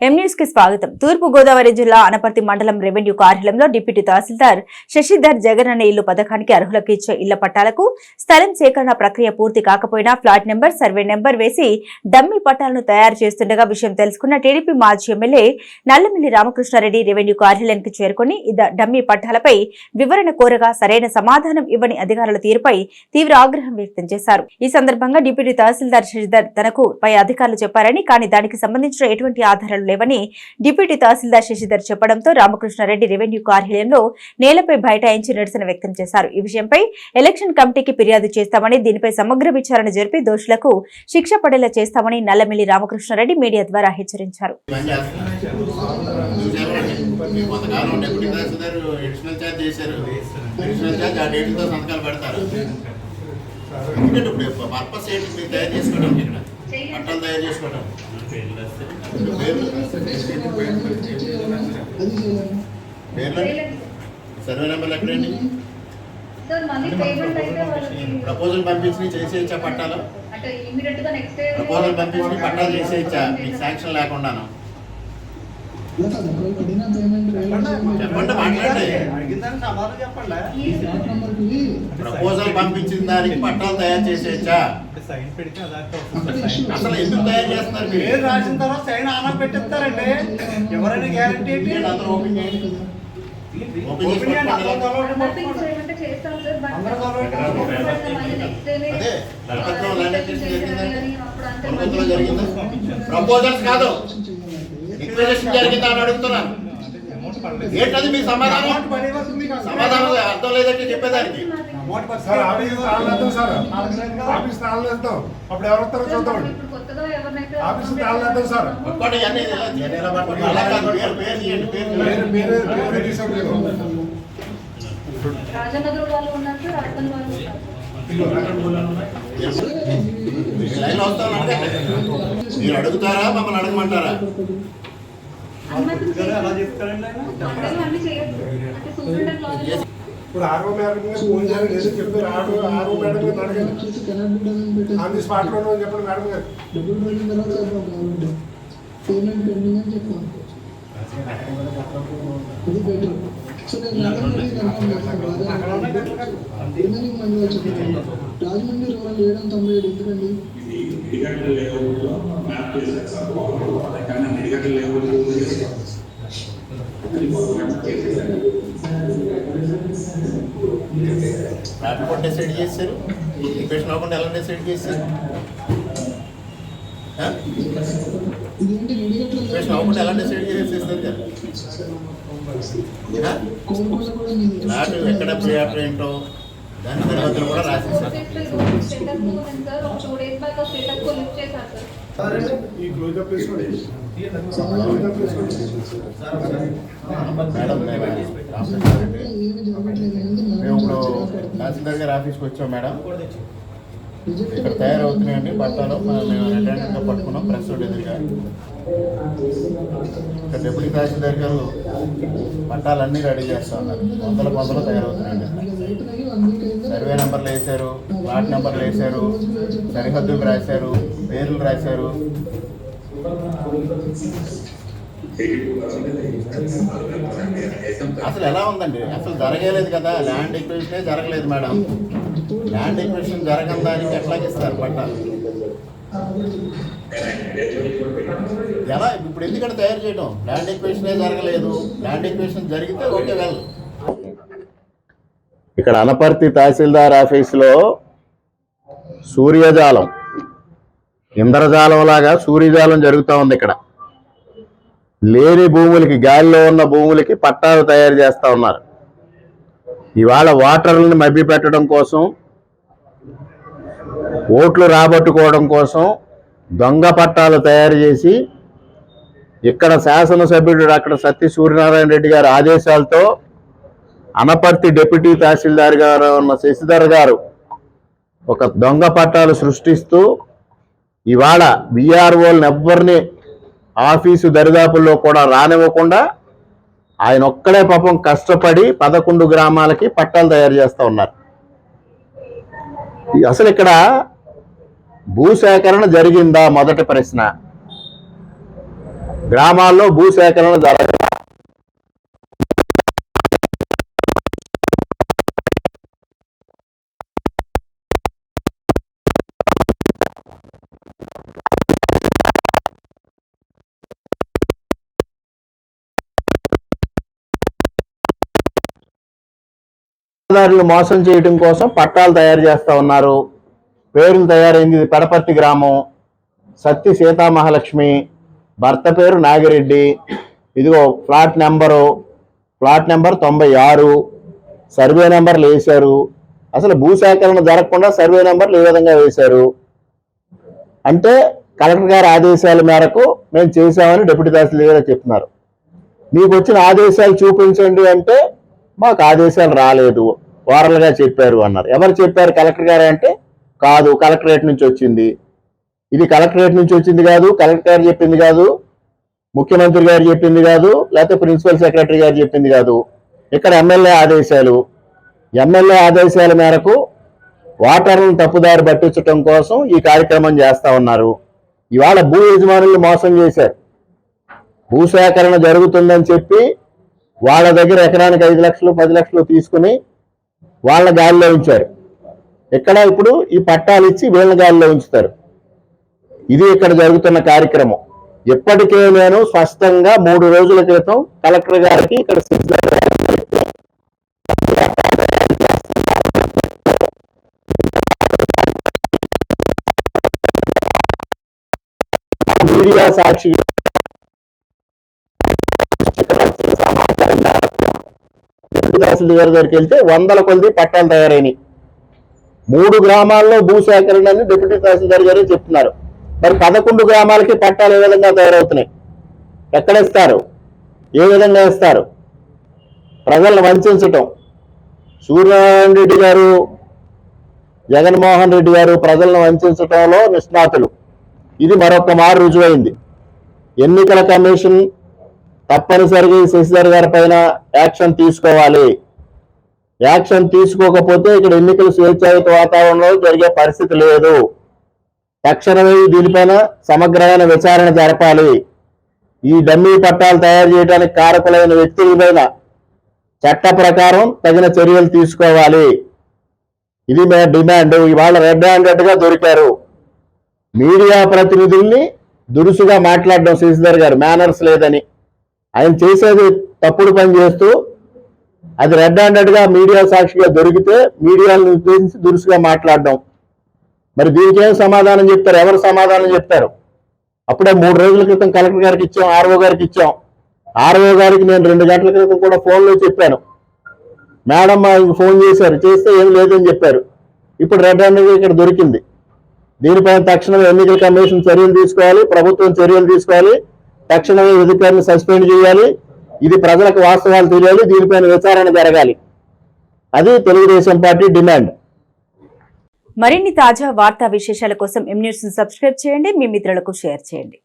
ఎం కి స్వాగతం. తూర్పు గోదావరి జిల్లా అనపర్తి మండలం రెవెన్యూ కార్యాలయంలో డిప్యూటీ తహసీల్దార్ శశిధర్ జగన్ అనే ఇల్లు పథకానికి అర్హులకు ఇచ్చే ఇళ్ళ పట్టాలకు స్థలం సేకరణ ప్రక్రియ పూర్తి కాకపోయినా ఫ్లాట్ నెంబర్ సర్వే నెంబర్ వేసి డమ్మీ పట్టాలను తయారు చేస్తుండగా విషయం తెలుసుకున్న టీడీపీ మాజీ ఎమ్మెల్యే నల్లమిల్లి రామకృష్ణారెడ్డి రెవెన్యూ కార్యాలయానికి చేరుకుని డమ్మీ పట్టాలపై వివరణ కోరగా సరైన సమాధానం ఇవ్వని అధికారుల తీరుపై తీవ్ర ఆగ్రహం వ్యక్తం చేశారు. ఈ సందర్భంగా డిప్యూటీ తహసీల్దార్ శశిధర్ తనకు పై అధికారులు చెప్పారని కానీ దానికి సంబంధించిన ఎటువంటి ఆధారాలు లేవని డిప్యూటీ తహసీల్దార్ శశిధర్ చెప్పడంతో రామకృష్ణారెడ్డి రెవెన్యూ కార్యాలయంలో నేలపై బైఠాయించి నిరసన వ్యక్తం చేశారు ఈ విషయంపై ఎలక్షన్ కమిటీకి ఫిర్యాదు చేస్తామని దీనిపై సమగ్ర విచారణ జరిపి దోషులకు శిక్ష పడేలా చేస్తామని నల్లమిల్లి రామకృష్ణారెడ్డి మీడియా ద్వారా హెచ్చరించారు ఇవన్నీ చేస్తున్నారు. చూసారా? మీ కొంతకాలం డెప్యూటీ తహసీల్దార్ అడిషనల్ ఛార్జ్ చేశారు అడిషనల్ ఛార్జ్ ఆ డేట్తో సంతకాలు పెడతారు ఎందుకంటే ఇప్పుడు పర్పస్ ఏంటి మీరు తయారు చేసుకోవడం ఇక్కడ పట్టాలు తయారు చేసుకోవడం సర్వే నెంబర్లు ఎక్కడండి? ప్రపోజల్ పంపించి చేసేయచ్చా పట్టాలు? ప్రపోజల్ పంపించి పట్టాలు చేసేయచ్చా? మీకు శాంక్షన్ లేకుండాను. ప్రపోజల్ పంపించిన దానికి పట్టాలు తయారు చేసేయచ్చా? సైన్ పెడితే అదాకా అసలు ఎందుకు తయారు చేస్తున్నారు మీరు? రాసిన తర్వాత సైన్ ఆన పెట్టిస్తారండి. ఎవరైనా గ్యారంటీ ఏంటి? అందరూ ఓపెన్ చేయండి. చేసి ప్రపోజల్స్ కాదు. రిక్వెజేషన్ జరిగిందా అని అడుగుతున్నాను. ఏంటది మీ సమాధానం? సమాధానం అర్థం లేదంటే చెప్పేదానికి. సార్ ఆఫీస్ తాళలేద్దాం సార్. ఆఫీస్ తాళలేద్దాం అప్పుడు ఎవరు వస్తారో సార్, చూద్దాం ఆఫీస్ తాళలేద్దాం రాజనగర్ వాళ్ళు ఉన్నారు వాళ్ళు. మీరు అడుగుతారా? మమ్మల్ని అడగమంటారా? ఇప్పుడు ఆర్ఓ మేడం ఫోన్ చేయాలి లేదు చెప్పారు. ఆర్ఓ ఆర్ఓ మేడం మీద అడగండి. ఆన్ ది స్పాట్లో చెప్పండి మేడం గారు. పేమెంట్ పెండింగ్ అని చెప్పాను అది బెటర్ సో నేను రాజమండ్రి రాజమండ్రి రూరల్ ఏడం తొంభై ఏడు ఎందుకండి? ఇండికేటర్ లేఅవుట్లో మ్యాప్ చేశారు సార్. కానీ ఇండికేటర్ లేఅవుట్ రాకపోతే డిసైడ్ చేశారు. రిక్వెస్ట్ అవ్వకుండా ఎలా డిసైడ్ చేశారు? రిక్వెస్ట్ అవ్వకుండా ఎలా డిసైడ్ చేసేస్తారు కదా కూడా ఫ్లాట్ ఎక్కడ థియేటర్ ఏంటో? దాని తర్వాత కూడా రాసేసారు ఈ క్లోజ్ అప్ మేడం. మేము ఇప్పుడు తహసీల్దార్ గారి ఆఫీస్కి వచ్చాం మేడం. ఇక్కడ తయారవుతున్నాయండి పట్టాలు మనం మేము రిటర్న్గా పట్టుకున్నాం ప్రెస్ ఎదురుగా. ఇక్కడ డిప్యూటీ తహసీల్దార్ గారు పట్టాలన్నీ రెడీ చేస్తా ఉన్నారు వందల వందలు తయారవుతున్నాయండి. సర్వే నెంబర్లు వేశారు ప్లాట్ నెంబర్లు వేశారు సరిహద్దులు రాశారు పేర్లు రాశారు. అసలు ఎలా ఉందండి? అసలు జరగలేదు కదా? ల్యాండ్ ఎక్విజిషనే జరగలేదు మేడం. ల్యాండ్ ఎక్విజిషన్ జరగని దానికి ఎట్లా ఇస్తారు పట్టాలు? ఎలా? ఇప్పుడు ఎందుకంటే తయారు చేయడం ల్యాండ్ ఎక్విజిషనే జరగలేదు. ల్యాండ్ ఎక్విజిషన్ జరిగితే ఓకే వెల్. ఇక్కడ అనపర్తి తహసీల్దార్ ఆఫీసులో సూర్యజాలం ఇంద్రజాలం లాగా సూర్యజాలం జరుగుతూ ఉంది ఇక్కడ. లేని భూములకి గాలిలో ఉన్న భూములకి పట్టాలు తయారు చేస్తూ ఉన్నారు. ఇవాళ వాటర్లను మబ్బి మభ్యపెట్టడం కోసం ఓట్లు రాబట్టుకోవడం కోసం దొంగ పట్టాలు తయారు చేసి ఇక్కడ శాసనసభ్యుడు అక్కడ సత్య సూర్యనారాయణ రెడ్డి గారి ఆదేశాలతో అనపర్తి డిప్యూటీ తహసీల్దార్ గారు ఉన్న శశిధర్ గారు ఒక దొంగ పట్టాలు సృష్టిస్తూ ఇవాళ విఆర్ఓలను ఎవ్వరిని ఆఫీసు దరిదాపుల్లో కూడా రానివ్వకుండా ఆయన ఒక్కడే పాపం కష్టపడి పదకొండు గ్రామాలకి పట్టాలు తయారు చేస్తూ ఉన్నారు. ఈ- అసలు ఇక్కడ భూసేకరణ జరిగిందా? మొదటి ప్రశ్న. గ్రామాల్లో భూసేకరణ జరగ దారులు మోసం చేయడం కోసం పట్టాలు తయారు చేస్తా ఉన్నారు. పేర్లు తయారైంది ఇది పెడపర్తి గ్రామం. సత్తి సీతామహాలక్ష్మి భర్త పేరు నాగిరెడ్డి. ఇదిగో ఫ్లాట్ నెంబరు ఫ్లాట్ నెంబర్ తొంభై ఆరు. సర్వే నెంబర్లు వేశారు. అసలు భూసేకరణ జరగకుండా సర్వే నెంబర్లు ఏ విధంగా వేశారు? అంటే కలెక్టర్ గారి ఆదేశాల మేరకు మేము చేశామని డిప్యూటీ తహసీల్దార్ గారు చెప్తున్నారు. మీకు వచ్చిన ఆదేశాలు చూపించండి అంటే మాకు ఆదేశాలు రాలేదు. ఓరల్గా చెప్పారు అన్నారు. ఎవరు చెప్పారు కలెక్టర్ గారు అంటే? కాదు కలెక్టరేట్ నుంచి వచ్చింది. ఇది కలెక్టరేట్ నుంచి వచ్చింది కాదు కలెక్టర్ గారు చెప్పింది కాదు ముఖ్యమంత్రి గారు చెప్పింది కాదు లేకపోతే ప్రిన్సిపల్ సెక్రటరీ గారు చెప్పింది కాదు. ఇక్కడ ఎమ్మెల్యే ఆదేశాలు. ఎమ్మెల్యే ఆదేశాల మేరకు వాటర్లను తప్పుదారి పట్టించడం కోసం ఈ కార్యక్రమం చేస్తా ఉన్నారు. ఇవాళ భూ యజమానులు మోసం చేశారు. భూసేకరణ జరుగుతుందని చెప్పి వాళ్ళ దగ్గర ఎకరానికి ఐదు లక్షలు పది లక్షలు తీసుకుని వాళ్ళ గాలిలో ఉంచారు. ఇక్కడ ఇప్పుడు? ఈ పట్టాలు ఇచ్చి వీళ్ళ గాలిలో ఉంచుతారు. ఇది ఇక్కడ జరుగుతున్న కార్యక్రమం. ఇప్పటికే నేను స్పష్టంగా మూడు రోజుల క్రితం కలెక్టర్ గారికి ఇక్కడ మీడియా సాక్షి తహసీల్దార్ దగ్గరికి వెళ్తే వందల కొద్ది పట్టాలు తయారైనవి మూడు గ్రామాల్లో భూసేకరణ అని డిప్యూటీ తహసీల్దార్ గారు చెప్తున్నారు. మరి పదకొండు గ్రామాలకి పట్టాలు ఏ విధంగా తయారవుతున్నాయి? ఎక్కడ ఇస్తారు? ఏ విధంగా ఇస్తారు? ప్రజలను వంచటం సూర్యనారాయణ రెడ్డి గారు జగన్మోహన్ రెడ్డి గారు ప్రజలను వంచటంలో నిష్ణాతులు. ఇది మరొక మారు రుజువైంది. ఎన్నికల కమిషన్ తప్పనిసరిగా శశిధర్ గారి పైన యాక్షన్ తీసుకోవాలి. యాక్షన్ తీసుకోకపోతే ఇక్కడ ఎన్నికలు స్వేచ్ఛాయుత వాతావరణంలో జరిగే పరిస్థితి లేదు. తక్షణమే దీనిపైన సమగ్రమైన విచారణ జరపాలి. ఈ డమ్మీ పట్టాలు తయారు చేయడానికి కారకులైన వ్యక్తులపైన చట్ట ప్రకారం తగిన చర్యలు తీసుకోవాలి. ఇది మా డిమాండ్. ఇవాళ రెడ్ హ్యాండెడ్గా దొరికారు. మీడియా ప్రతినిధుల్ని దురుసుగా మాట్లాడడం శశిధర్ గారు. మేనర్స్ లేదని. ఆయన చేసేది తప్పుడు పని చేస్తూ అది రెడ్ హ్యాండెడ్గా మీడియా సాక్షిగా దొరికితే మీడియాను ఉద్దేశించి దురుసుగా మాట్లాడడం. మరి దీనికి ఏం సమాధానం చెప్తారు? ఎవరు సమాధానం చెప్తారు? అప్పుడే మూడు రోజుల క్రితం కలెక్టర్ గారికి ఇచ్చాం ఆర్ఓ గారికి ఇచ్చాం. ఆర్ఓ గారికి నేను రెండు గంటల క్రితం కూడా ఫోన్లో చెప్పాను. మేడం ఆయనకు ఫోన్ చేశారు చేస్తే ఏం లేదని చెప్పారు. ఇప్పుడు రెడ్ హ్యాండెడ్ ఇక్కడ దొరికింది. దీనిపైన తక్షణం ఎన్నికల కమిషన్ చర్యలు తీసుకోవాలి ప్రభుత్వం చర్యలు తీసుకోవాలి. తక్షణమే అధికారిని సస్పెండ్ చేయాలి. ఇది ప్రజలకు వాస్తవాలు తెలియాలి. దీనిపైన విచారణ జరగాలి. అది తెలుగుదేశం పార్టీ డిమాండ్. మరిన్ని తాజా వార్తా విశేషాల కోసం ఎం న్యూస్ సబ్స్క్రైబ్ చేయండి. మీ మిత్రులకు షేర్ చేయండి.